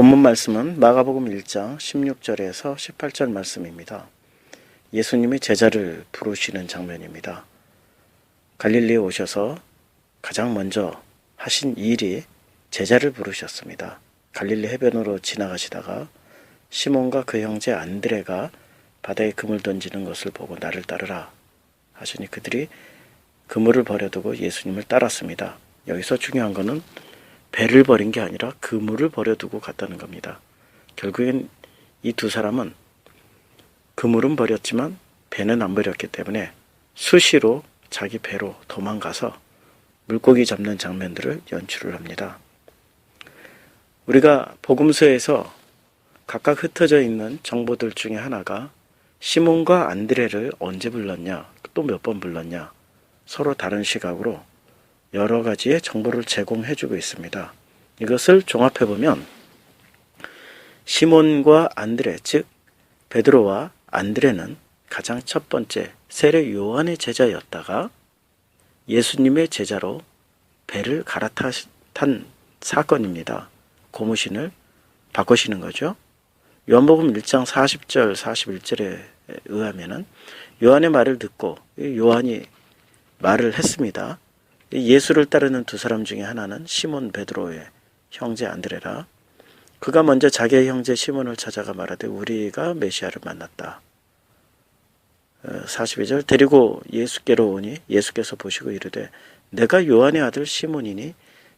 본문 말씀은 마가복음 1장 16절에서 18절 말씀입니다. 예수님이 제자를 부르시는 장면입니다. 갈릴리에 오셔서 가장 먼저 하신 일이 제자를 부르셨습니다. 갈릴리 해변으로 지나가시다가 시몬과 그 형제 안드레가 바다에 그물 던지는 것을 보고 나를 따르라 하시니 그들이 그물을 버려두고 예수님을 따랐습니다. 여기서 중요한 것은 배를 버린 게 아니라 그물을 버려두고 갔다는 겁니다. 결국엔 이 두 사람은 그물은 버렸지만 배는 안 버렸기 때문에 수시로 자기 배로 도망가서 물고기 잡는 장면들을 연출을 합니다. 우리가 복음서에서 각각 흩어져 있는 정보들 중에 하나가 시몬과 안드레를 언제 불렀냐, 또 몇 번 불렀냐, 서로 다른 시각으로 여러 가지의 정보를 제공해 주고 있습니다. 이것을 종합해 보면 시몬과 안드레, 즉 베드로와 안드레는 가장 첫 번째 세례 요한의 제자였다가 예수님의 제자로 배를 갈아탄 사건입니다. 고무신을 바꾸시는 거죠. 요한복음 1장 40절 41절에 의하면은 요한의 말을 듣고 요한이 말을 했습니다. 예수를 따르는 두 사람 중에 하나는 시몬 베드로의 형제 안드레라. 그가 먼저 자기의 형제 시몬을 찾아가 말하되 우리가 메시아를 만났다. 42절 데리고 예수께로 오니 예수께서 보시고 이르되 내가 요한의 아들 시몬이니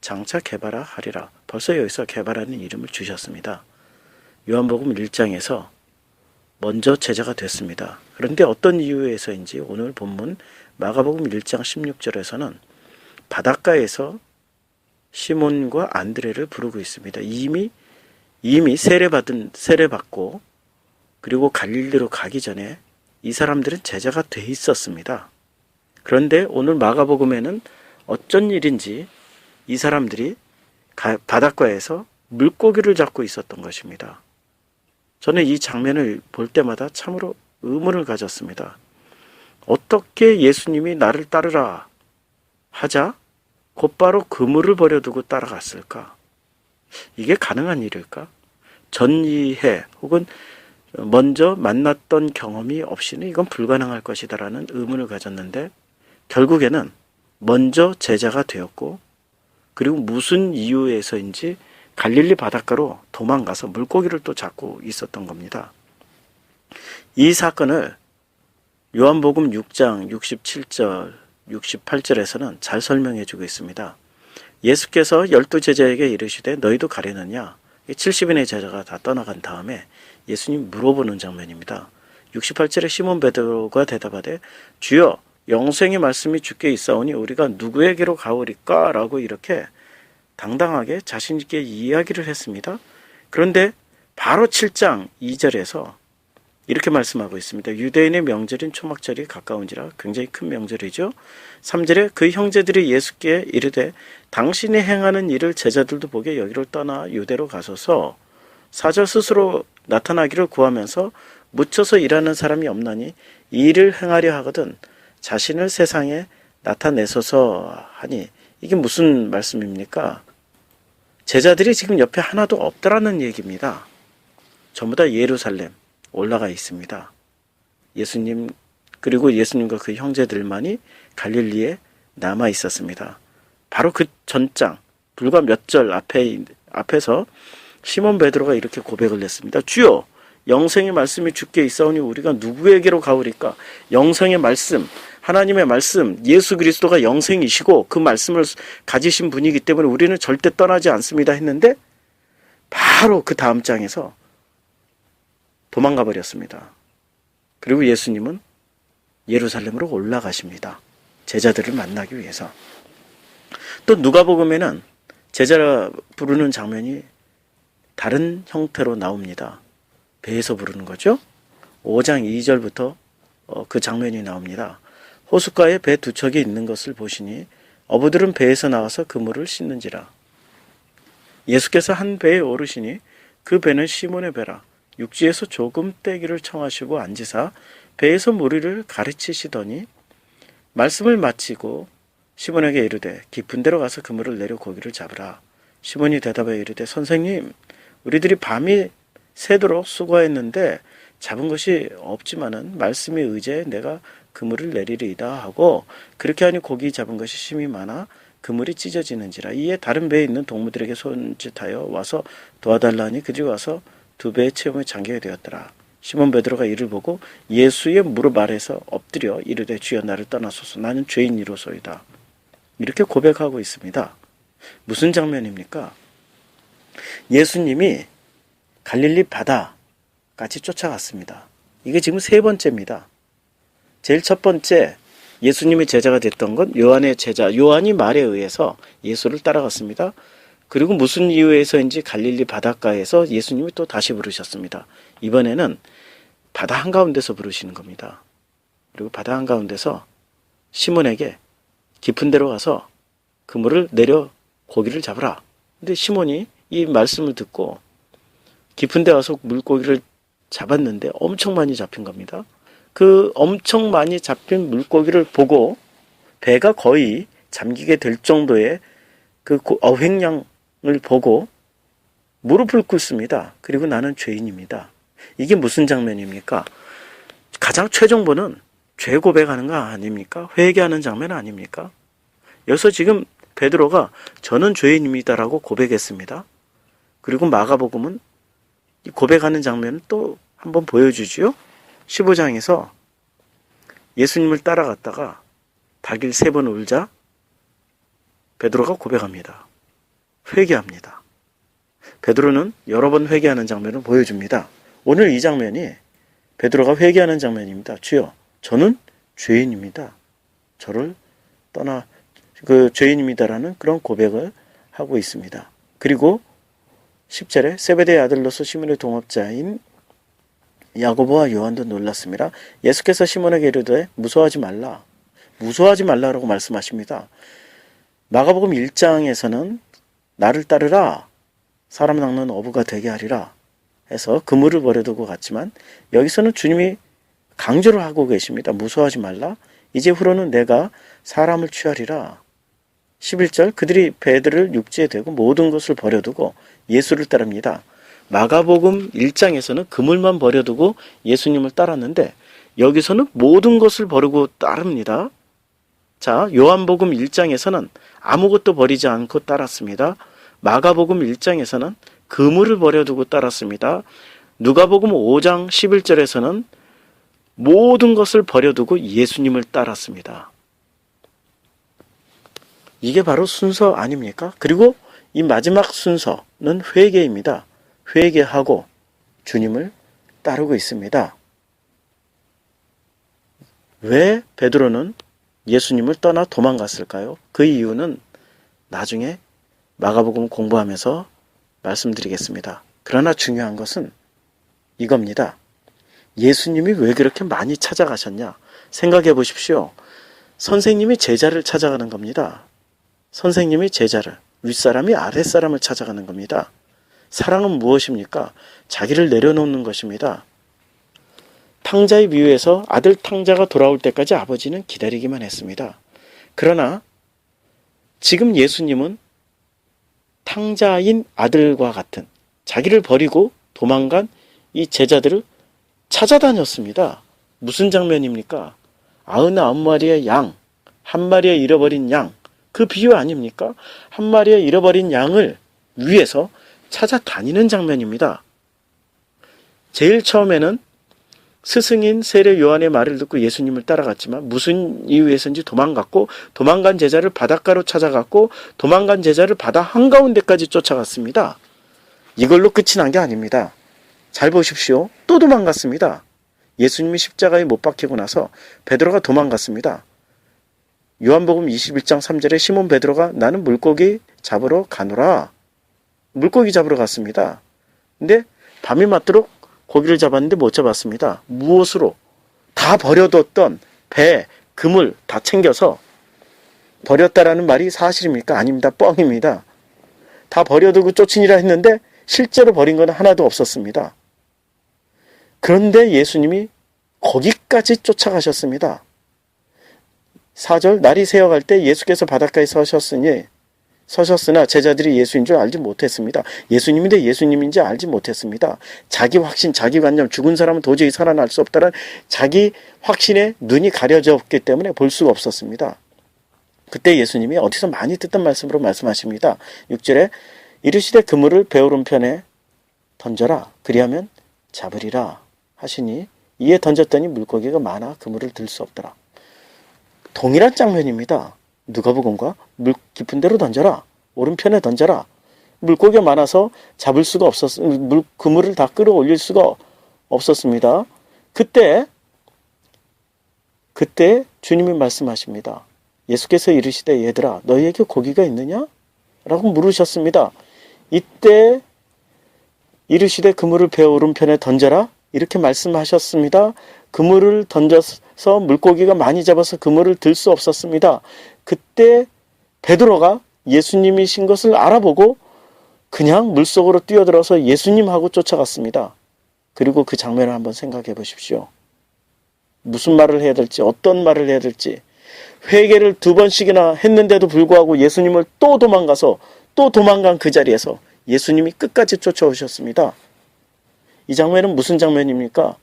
장차 개바라 하리라. 벌써 여기서 개바라는 이름을 주셨습니다. 요한복음 1장에서 먼저 제자가 됐습니다. 그런데 어떤 이유에서인지 오늘 본문 마가복음 1장 16절에서는 바닷가에서 시몬과 안드레를 부르고 있습니다. 이미 이미 세례받은 세례받고 그리고 갈릴리로 가기 전에 이 사람들은 제자가 돼 있었습니다. 그런데 오늘 마가복음에는 어쩐 일인지 이 사람들이 바닷가에서 물고기를 잡고 있었던 것입니다. 저는 이 장면을 볼 때마다 참으로 의문을 가졌습니다. 어떻게 예수님이 나를 따르라 하자 곧바로 그물을 버려두고 따라갔을까? 이게 가능한 일일까? 전이해 혹은 먼저 만났던 경험이 없이는 이건 불가능할 것이다라는 의문을 가졌는데 결국에는 먼저 제자가 되었고 그리고 무슨 이유에서인지 갈릴리 바닷가로 도망가서 물고기를 또 잡고 있었던 겁니다. 이 사건을 요한복음 6장 67절, 68절에서는 잘 설명해 주고 있습니다. 예수께서 열두 제자에게 이르시되 너희도 가려느냐? 70인의 제자가 다 떠나간 다음에 예수님 물어보는 장면입니다. 68절에 시몬 베드로가 대답하되 주여 영생의 말씀이 주께 있사오니 우리가 누구에게로 가오리까? 라고 이렇게 당당하게 자신 있게 이야기를 했습니다. 그런데 바로 7장 2절에서 이렇게 말씀하고 있습니다. 유대인의 명절인 초막절이 가까운지라 굉장히 큰 명절이죠. 3절에 그 형제들이 예수께 이르되 당신이 행하는 일을 제자들도 보게 여기를 떠나 유대로 가소서 사절 스스로 나타나기를 구하면서 묻혀서 일하는 사람이 없나니 이 일을 행하려 하거든 자신을 세상에 나타내소서 하니 이게 무슨 말씀입니까? 제자들이 지금 옆에 하나도 없더라는 얘기입니다. 전부 다 예루살렘 올라가 있습니다. 예수님 그리고 예수님과 그 형제들만이 갈릴리에 남아 있었습니다. 바로 그 전장 불과 몇 절 앞에 앞에서 시몬 베드로가 이렇게 고백을 했습니다. 주여 영생의 말씀이 주께 있사오니 우리가 누구에게로 가오리까? 영생의 말씀, 하나님의 말씀, 예수 그리스도가 영생이시고 그 말씀을 가지신 분이기 때문에 우리는 절대 떠나지 않습니다 했는데 바로 그 다음 장에서 도망가 버렸습니다. 그리고 예수님은 예루살렘으로 올라가십니다. 제자들을 만나기 위해서. 또 누가복음에는 제자 부르는 장면이 다른 형태로 나옵니다. 배에서 부르는 거죠. 5장 2절부터 어, 그 장면이 나옵니다. 호숫가에 배 두 척이 있는 것을 보시니 어부들은 배에서 나와서 그물을 씻는지라. 예수께서 한 배에 오르시니 그 배는 시몬의 배라. 육지에서 조금 떼기를 청하시고 앉으사 배에서 무리를 가르치시더니 말씀을 마치고 시몬에게 이르되 깊은 데로 가서 그물을 내려 고기를 잡으라. 시몬이 대답하여 이르되 선생님 우리들이 밤이 새도록 수고했는데 잡은 것이 없지만은 말씀에 의지해 내가 그물을 내리리이다 하고 그렇게 하니 고기 잡은 것이 심이 많아 그물이 찢어지는지라 이에 다른 배에 있는 동무들에게 손짓하여 와서 도와달라니 그들이 와서 두 배의 체험에 잠기게 되었더라. 시몬 베드로가 이를 보고 예수의 무릎 아래서 엎드려 이르되 주여 나를 떠나소서 나는 죄인이로소이다. 이렇게 고백하고 있습니다. 무슨 장면입니까? 예수님이 갈릴리 바다까지 쫓아갔습니다. 이게 지금 세 번째입니다. 제일 첫 번째 예수님의 제자가 됐던 건 요한의 제자 요한이 말에 의해서 예수를 따라갔습니다. 그리고 무슨 이유에서인지 갈릴리 바닷가에서 예수님이 또 다시 부르셨습니다. 이번에는 바다 한가운데서 부르시는 겁니다. 그리고 바다 한가운데서 시몬에게 깊은 데로 가서 그물을 내려 고기를 잡으라. 근데 시몬이 이 말씀을 듣고 깊은 데 와서 물고기를 잡았는데 엄청 많이 잡힌 겁니다. 그 엄청 많이 잡힌 물고기를 보고 배가 거의 잠기게 될 정도의 그 고- 어획량을 보고 무릎을 꿇습니다. 그리고 나는 죄인입니다. 이게 무슨 장면입니까? 가장 최종본은 죄 고백하는 거 아닙니까? 회개하는 장면 아닙니까? 여기서 지금 베드로가 저는 죄인입니다라고 고백했습니다. 그리고 마가복음은 이 고백하는 장면을 또 한번 보여주지요. 15장에서 예수님을 따라갔다가 닭일 세 번 울자 베드로가 고백합니다. 회개합니다. 베드로는 여러 번 회개하는 장면을 보여줍니다. 오늘 이 장면이 베드로가 회개하는 장면입니다. 주여, 저는 죄인입니다. 저를 떠나 그 죄인입니다라는 그런 고백을 하고 있습니다. 그리고 10절에 세베대의 아들로서 시몬의 동업자인 야고보와 요한도 놀랐습니다. 예수께서 시몬에게 이르되 무서워하지 말라. 무서워하지 말라라고 말씀하십니다. 마가복음 1장에서는 나를 따르라. 사람 낚는 어부가 되게 하리라. 해서 그물을 버려두고 갔지만 여기서는 주님이 강조를 하고 계십니다. 무서워하지 말라. 이제 후로는 내가 사람을 취하리라. 11절 그들이 배들을 육지에 대고 모든 것을 버려두고 예수를 따릅니다. 마가복음 1장에서는 그물만 버려두고 예수님을 따랐는데 여기서는 모든 것을 버리고 따릅니다. 자, 요한복음 1장에서는 아무것도 버리지 않고 따랐습니다. 마가복음 1장에서는 그물을 버려두고 따랐습니다. 누가복음 5장 11절에서는 모든 것을 버려두고 예수님을 따랐습니다. 이게 바로 순서 아닙니까? 그리고 이 마지막 순서는 회개입니다. 회개하고 주님을 따르고 있습니다. 왜 베드로는 예수님을 떠나 도망갔을까요? 그 이유는 나중에 마가복음 공부하면서 말씀드리겠습니다. 그러나 중요한 것은 이겁니다. 예수님이 왜 그렇게 많이 찾아가셨냐? 생각해 보십시오. 선생님이 제자를 찾아가는 겁니다. 선생님이 제자를, 윗사람이 아랫사람을 찾아가는 겁니다. 사랑은 무엇입니까? 자기를 내려놓는 것입니다. 탕자의 비유에서 아들 탕자가 돌아올 때까지 아버지는 기다리기만 했습니다. 그러나 지금 예수님은 탕자인 아들과 같은 자기를 버리고 도망간 이 제자들을 찾아다녔습니다. 무슨 장면입니까? 아흔아홉 마리의 양, 한 마리의 잃어버린 양, 그 비유 아닙니까? 한 마리의 잃어버린 양을 위해서 찾아다니는 장면입니다. 제일 처음에는 스승인 세례 요한의 말을 듣고 예수님을 따라갔지만 무슨 이유에서인지 도망갔고 도망간 제자를 바닷가로 찾아갔고 도망간 제자를 바다 한가운데까지 쫓아갔습니다. 이걸로 끝이 난 게 아닙니다. 잘 보십시오. 또 도망갔습니다. 예수님이 십자가에 못 박히고 나서 베드로가 도망갔습니다. 요한복음 21장 3절에 시몬 베드로가 나는 물고기 잡으러 가노라. 물고기 잡으러 갔습니다. 근데 밤이 맞도록 고기를 잡았는데 못 잡았습니다. 무엇으로? 다 버려뒀던 배, 그물 다 챙겨서 버렸다라는 말이 사실입니까? 아닙니다. 뻥입니다. 다 버려두고 쫓으니라 했는데 실제로 버린 건 하나도 없었습니다. 그런데 예수님이 거기까지 쫓아가셨습니다. 4절 날이 새어갈 때 예수께서 바닷가에 서셨으니 서셨으나 제자들이 예수인 줄 알지 못했습니다. 예수님인데 예수님인지 알지 못했습니다. 자기 확신, 자기 관념, 죽은 사람은 도저히 살아날 수 없다는 자기 확신에 눈이 가려졌기 때문에 볼 수가 없었습니다. 그때 예수님이 어디서 많이 듣던 말씀으로 말씀하십니다. 6절에 이르시되 그물을 배오른 편에 던져라. 그리하면 잡으리라 하시니 이에 던졌더니 물고기가 많아 그물을 들 수 없더라. 동일한 장면입니다. 누가복음과 물 깊은 데로 던져라. 오른편에 던져라. 물고기가 많아서 잡을 수가 없었, 물, 그물을 다 끌어올릴 수가 없었습니다. 그때, 그때 주님이 말씀하십니다. 예수께서 이르시되 얘들아 너희에게 고기가 있느냐? 라고 물으셨습니다. 이때 이르시되 그물을 배 오른편에 던져라 이렇게 말씀하셨습니다. 그물을 던져서 물고기가 많이 잡아서 그물을 들 수 없었습니다. 그때 베드로가 예수님이신 것을 알아보고 그냥 물속으로 뛰어들어서 예수님하고 쫓아갔습니다. 그리고 그 장면을 한번 생각해 보십시오. 무슨 말을 해야 될지, 어떤 말을 해야 될지, 회개를 두 번씩이나 했는데도 불구하고 예수님을 또 도망가서 또 도망간 그 자리에서 예수님이 끝까지 쫓아오셨습니다. 이 장면은 무슨 장면입니까?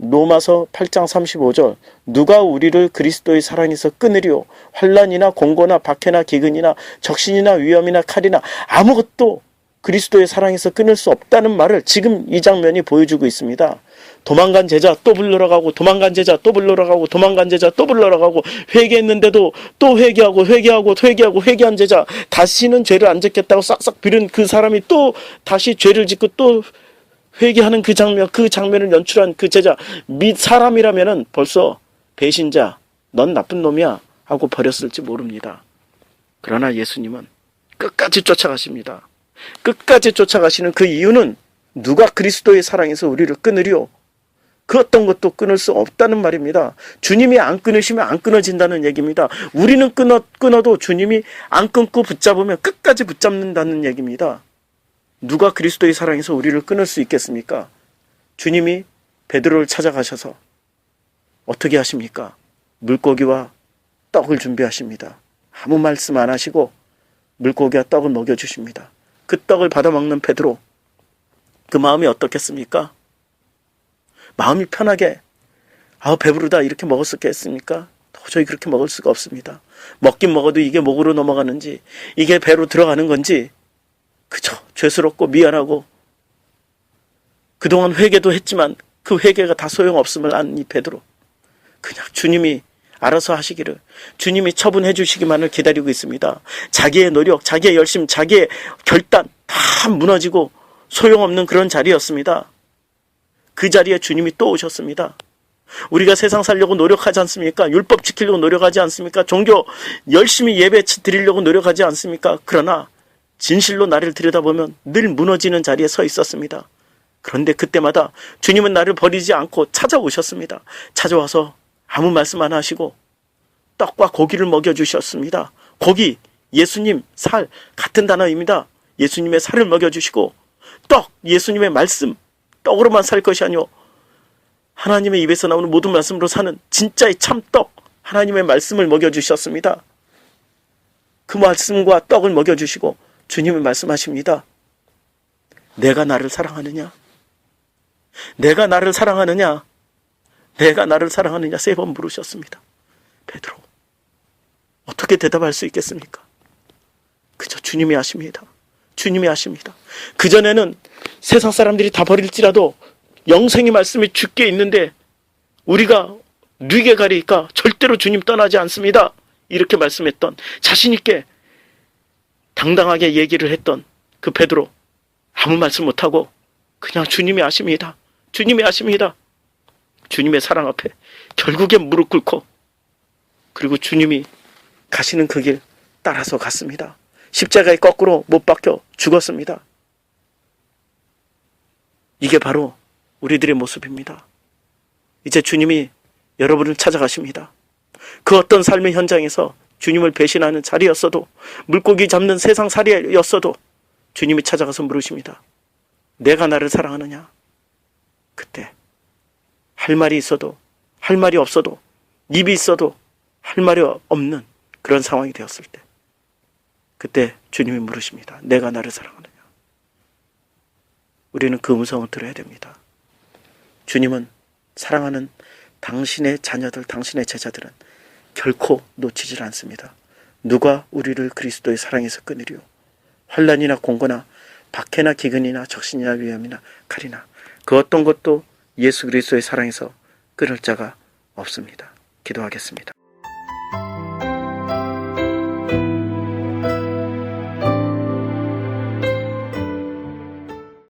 로마서 8장 35절 누가 우리를 그리스도의 사랑에서 끊으리오 환란이나 공고나 박해나 기근이나 적신이나 위험이나 칼이나 아무것도 그리스도의 사랑에서 끊을 수 없다는 말을 지금 이 장면이 보여주고 있습니다. 도망간 제자 또 불러러 가고 도망간 제자 또 불러러 가고 도망간 제자 또 불러러 가고 회개했는데도 또 회개하고 회개하고 회개하고 회개한 제자 다시는 죄를 안 짓겠다고 싹싹 비른 그 사람이 또 다시 죄를 짓고 또 회개하는 그 장면 그 장면을 연출한 그 제자 미 사람이라면은 벌써 배신자 넌 나쁜 놈이야 하고 버렸을지 모릅니다. 그러나 예수님은 끝까지 쫓아가십니다. 끝까지 쫓아가시는 그 이유는 누가 그리스도의 사랑에서 우리를 끊으리오? 그 어떤 것도 끊을 수 없다는 말입니다. 주님이 안 끊으시면 안 끊어진다는 얘기입니다. 우리는 끊어, 끊어도 주님이 안 끊고 붙잡으면 끝까지 붙잡는다는 얘기입니다. 누가 그리스도의 사랑에서 우리를 끊을 수 있겠습니까? 주님이 베드로를 찾아가셔서 어떻게 하십니까? 물고기와 떡을 준비하십니다. 아무 말씀 안 하시고 물고기와 떡을 먹여 주십니다. 그 떡을 받아 먹는 베드로 그 마음이 어떻겠습니까? 마음이 편하게 아 배부르다 이렇게 먹었었겠습니까? 도저히 그렇게 먹을 수가 없습니다. 먹긴 먹어도 이게 목으로 넘어가는지 이게 배로 들어가는 건지 그저 죄스럽고 미안하고 그동안 회개도 했지만 그 회개가 다 소용없음을 안 이 베드로 그냥 주님이 알아서 하시기를 주님이 처분해 주시기만을 기다리고 있습니다. 자기의 노력, 자기의 열심, 자기의 결단 다 무너지고 소용없는 그런 자리였습니다. 그 자리에 주님이 또 오셨습니다. 우리가 세상 살려고 노력하지 않습니까? 율법 지키려고 노력하지 않습니까? 종교 열심히 예배 드리려고 노력하지 않습니까? 그러나 진실로 나를 들여다보면 늘 무너지는 자리에 서 있었습니다. 그런데 그때마다 주님은 나를 버리지 않고 찾아오셨습니다. 찾아와서 아무 말씀 안 하시고 떡과 고기를 먹여주셨습니다. 고기, 예수님, 살, 같은 단어입니다. 예수님의 살을 먹여주시고 떡, 예수님의 말씀, 떡으로만 살 것이 아니오 하나님의 입에서 나오는 모든 말씀으로 사는 진짜의 참떡, 하나님의 말씀을 먹여주셨습니다. 그 말씀과 떡을 먹여주시고 주님은 말씀하십니다. 내가 나를 사랑하느냐? 내가 나를 사랑하느냐? 내가 나를 사랑하느냐? 세 번 물으셨습니다. 베드로. 어떻게 대답할 수 있겠습니까? 그저 주님이 아십니다. 주님이 아십니다. 그전에는 세상 사람들이 다 버릴지라도 영생의 말씀이 죽게 있는데 우리가 뉘게 가리니까 절대로 주님 떠나지 않습니다. 이렇게 말씀했던 자신있게 당당하게 얘기를 했던 그 베드로 아무 말씀 못하고 그냥 주님이 아십니다. 주님이 아십니다. 주님의 사랑 앞에 결국엔 무릎 꿇고 그리고 주님이 가시는 그 길 따라서 갔습니다. 십자가에 거꾸로 못 박혀 죽었습니다. 이게 바로 우리들의 모습입니다. 이제 주님이 여러분을 찾아가십니다. 그 어떤 삶의 현장에서 주님을 배신하는 자리였어도 물고기 잡는 세상 살이였어도 주님이 찾아가서 물으십니다. 내가 나를 사랑하느냐? 그때 할 말이 있어도 할 말이 없어도 입이 있어도 할 말이 없는 그런 상황이 되었을 때 그때 주님이 물으십니다. 내가 나를 사랑하느냐? 우리는 그 음성을 들어야 됩니다. 주님은 사랑하는 당신의 자녀들, 당신의 제자들은 결코 놓치질 않습니다. 누가 우리를 그리스도의 사랑에서 끊으리요? 환란이나 공고나 박해나 기근이나 적신이나 위험이나 칼이나 그 어떤 것도 예수 그리스도의 사랑에서 끊을 자가 없습니다. 기도하겠습니다.